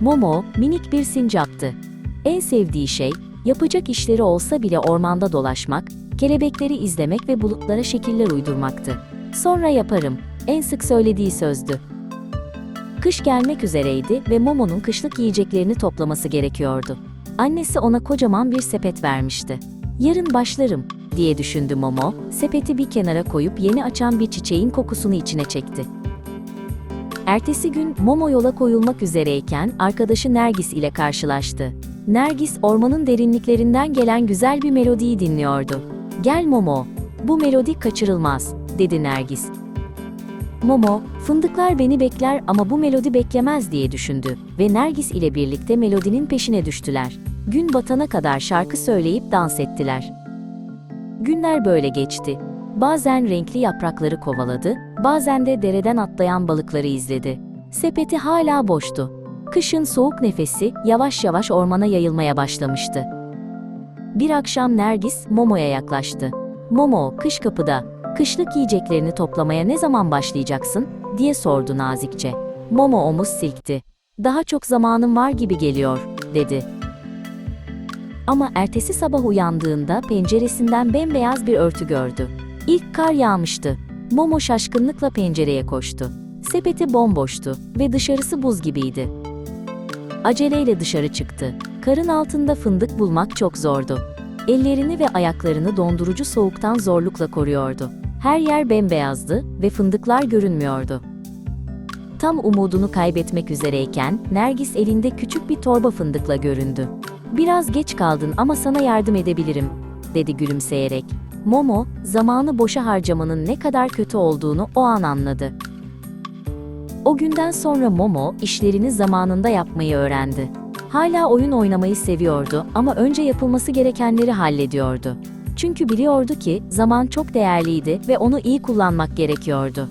Momo, minik bir sincaptı. En sevdiği şey, yapacak işleri olsa bile ormanda dolaşmak, kelebekleri izlemek ve bulutlara şekiller uydurmaktı. Sonra yaparım, en sık söylediği sözdü. Kış gelmek üzereydi ve Momo'nun kışlık yiyeceklerini toplaması gerekiyordu. Annesi ona kocaman bir sepet vermişti. Yarın başlarım, diye düşündü Momo, sepeti bir kenara koyup yeni açan bir çiçeğin kokusunu içine çekti. Ertesi gün Momo yola koyulmak üzereyken arkadaşı Nergis ile karşılaştı. Nergis ormanın derinliklerinden gelen güzel bir melodiyi dinliyordu. Gel Momo, bu melodi kaçırılmaz, dedi Nergis. Momo, fındıklar beni bekler ama bu melodi beklemez diye düşündü ve Nergis ile birlikte melodinin peşine düştüler. Gün batana kadar şarkı söyleyip dans ettiler. Günler böyle geçti. Bazen renkli yaprakları kovaladı, bazen de dereden atlayan balıkları izledi. Sepeti hala boştu. Kışın soğuk nefesi yavaş yavaş ormana yayılmaya başlamıştı. Bir akşam Nergis Momo'ya yaklaştı. Momo, kış kapıda. Kışlık yiyeceklerini toplamaya ne zaman başlayacaksın? diye sordu nazikçe. Momo omuz silkti. Daha çok zamanım var gibi geliyor, dedi. Ama ertesi sabah uyandığında penceresinden bembeyaz bir örtü gördü. İlk kar yağmıştı. Momo şaşkınlıkla pencereye koştu. Sepeti bomboştu ve dışarısı buz gibiydi. Aceleyle dışarı çıktı. Karın altında fındık bulmak çok zordu. Ellerini ve ayaklarını dondurucu soğuktan zorlukla koruyordu. Her yer bembeyazdı ve fındıklar görünmüyordu. Tam umudunu kaybetmek üzereyken Nergis elinde küçük bir torba fındıkla göründü. Biraz geç kaldın ama sana yardım edebilirim, dedi gülümseyerek. Momo, zamanı boşa harcamanın ne kadar kötü olduğunu o an anladı. O günden sonra Momo, işlerini zamanında yapmayı öğrendi. Hala oyun oynamayı seviyordu ama önce yapılması gerekenleri hallediyordu. Çünkü biliyordu ki zaman çok değerliydi ve onu iyi kullanmak gerekiyordu.